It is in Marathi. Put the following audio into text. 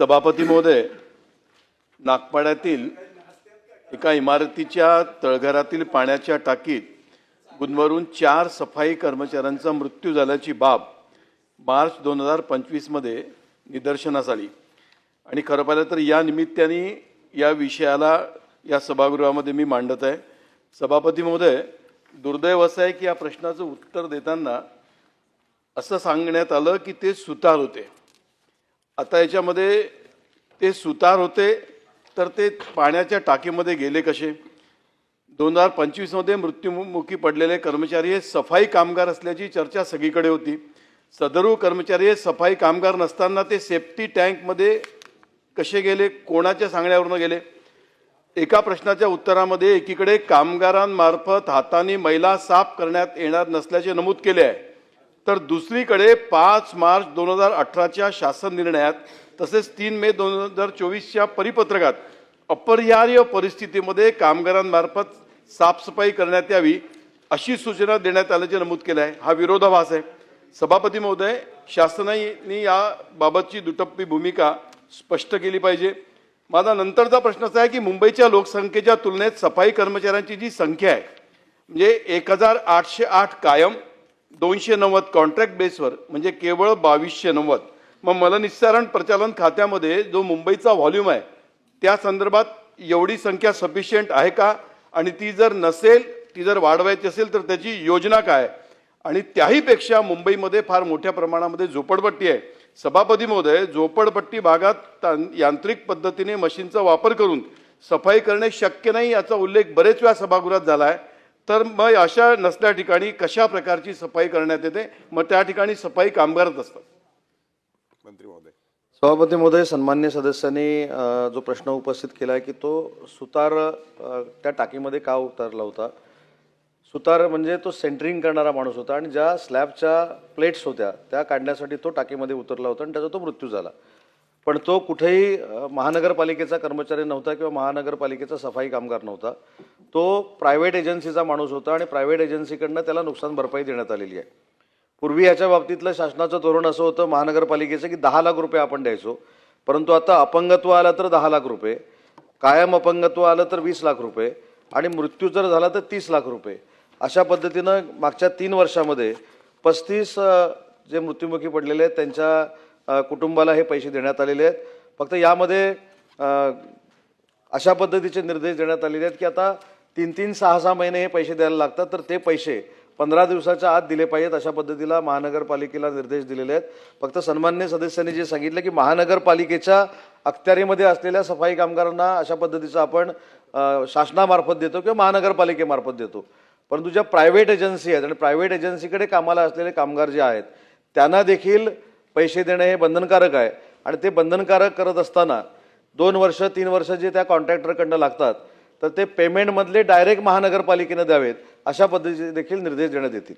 सभापती महोदय नागपाड्यातील एका इमारतीच्या तळघरातील पाण्याच्या टाकीत गुदमरून चार सफाई कर्मचाऱ्यांचा मृत्यू झाल्याची बाब मार्च दोन हजार पंचवीसमध्ये निदर्शनास आली. आणि खरं पाहिलं तर या निमित्ताने या विषयाला या सभागृहामध्ये मी मांडत आहे. सभापती महोदय दुर्दैव असं आहे की या प्रश्नाचं उत्तर देताना असं सांगण्यात आलं की ते सुतार होते. आता याच्यामध्ये ते सुतार होते तर ते पाण्याच्या टाकीमध्ये गेले कसे? दोन हजार पंचवीसमध्ये मृत्युमुखी पडलेले कर्मचारी हे सफाई कामगार असल्याची चर्चा सगळीकडे होती. सदरू कर्मचारी हे सफाई कामगार नसताना ते सेफ्टी टँकमध्ये कसे गेले? कोणाच्या सांगण्यावरनं गेले? एका प्रश्नाच्या उत्तरामध्ये एकीकडे कामगारांमार्फत हाताने मैला साफ करण्यात येणार नसल्याचे नमूद केले आहे. तर दुसरीकडे पाच मार्च दोन हजार अठराच्या शासन निर्णयात तसेच तीन मे दोन हजार चोवीसच्या परिपत्रकात अपरिहार्य परिस्थितीमध्ये कामगारांमार्फत साफसफाई करण्यात यावी अशी सूचना देण्यात आल्याचे नमूद केलं आहे हा विरोधाभास आहे. सभापती महोदय शासनाने याबाबतची दुटप्पी भूमिका स्पष्ट केली पाहिजे. माझा नंतरचा प्रश्न असा आहे की मुंबईच्या लोकसंख्येच्या तुलनेत सफाई कर्मचाऱ्यांची जी संख्या आहे म्हणजे एक हजार आठशे आठ कायम दोनशे नव्वद कॉन्ट्रॅक्ट बेसवर म्हणजे केवळ बावीसशे नव्वद. मग मला निस्सारण प्रचालन खात्यामध्ये जो मुंबईचा व्हॉल्यूम आहे त्या संदर्भात एवढी संख्या सफिशियंट आहे का? आणि ती जर नसेल ती जर वाढवायची असेल तर त्याची योजना काय? आहे? आणि त्याहीपेक्षा मुंबईमध्ये फार मोठ्या प्रमाणामध्ये झोपडपट्टी आहे. सभापती महोदय झोपडपट्टी भागात तां- यांत्रिक पद्धतीने मशीनचा वापर करून सफाई करणे शक्य नाही याचा उल्लेख बरेच वेळा सभागृहात झाला आहे. तर मग अशा नसल्या ठिकाणी कशा प्रकारची सफाई करण्यात येते? मग त्या ठिकाणी सफाई कामगारच असतात. मंत्री महोदय. सभापती महोदय सन्मान्य सदस्यांनी जो प्रश्न उपस्थित केला आहे की तो सुतार त्या टाकीमध्ये का उतरला होता? सुतार म्हणजे तो सेंटरिंग करणारा माणूस होता आणि ज्या स्लॅबच्या प्लेट्स होत्या त्या काढण्यासाठी तो टाकीमध्ये उतरला होता आणि त्याचा तो मृत्यू झाला. पण तो कुठेही महानगरपालिकेचा कर्मचारी नव्हता किंवा महानगरपालिकेचा सफाई कामगार नव्हता. तो प्रायव्हेट एजन्सीचा माणूस होता आणि प्रायव्हेट एजन्सीकडनं त्याला नुकसान भरपाई देण्यात आलेली आहे. पूर्वी याच्या बाबतीतलं शासनाचं धोरण असं होतं महानगरपालिकेचं की दहा लाख रुपये आपण द्यायचो. परंतु आता अपंगत्व आलं तर दहा लाख रुपये कायम अपंगत्व आलं तर वीस लाख रुपये आणि मृत्यू जर झाला तर तीस लाख रुपये. अशा पद्धतीनं मागच्या तीन वर्षामध्ये पस्तीस जे मृत्युमुखी पडलेले आहेत त्यांच्या कुटुंबाला हे पैसे देण्यात आलेले आहेत. फक्त यामध्ये अशा पद्धतीचे निर्देश देण्यात आलेले आहेत की आता तीन तीन सहा सहा महिने हे पैसे द्यायला लागतात तर ते पैसे पंधरा दिवसाच्या आत दिले पाहिजेत अशा पद्धतीला महानगरपालिकेला निर्देश दिलेले आहेत. फक्त सन्मान्य सदस्यांनी जे सांगितलं की महानगरपालिकेच्या अखत्यारीमध्ये असलेल्या सफाई कामगारांना अशा पद्धतीचं आपण शासनामार्फत देतो किंवा महानगरपालिकेमार्फत देतो. परंतु ज्या प्रायव्हेट एजन्सी आहेत आणि प्रायव्हेट एजन्सीकडे कामाला असलेले कामगार जे आहेत त्यांना देखील पैसे देणे हे बंधनकारक आहे. आणि ते बंधनकारक करत असताना दोन वर्ष तीन वर्ष जे त्या कॉन्ट्रॅक्टरकडनं लागतात तर ते पेमेंटमधले डायरेक्ट महानगरपालिकेनं द्यावेत. अशा पद्धतीचे देखील निर्देश देण्यात येतील.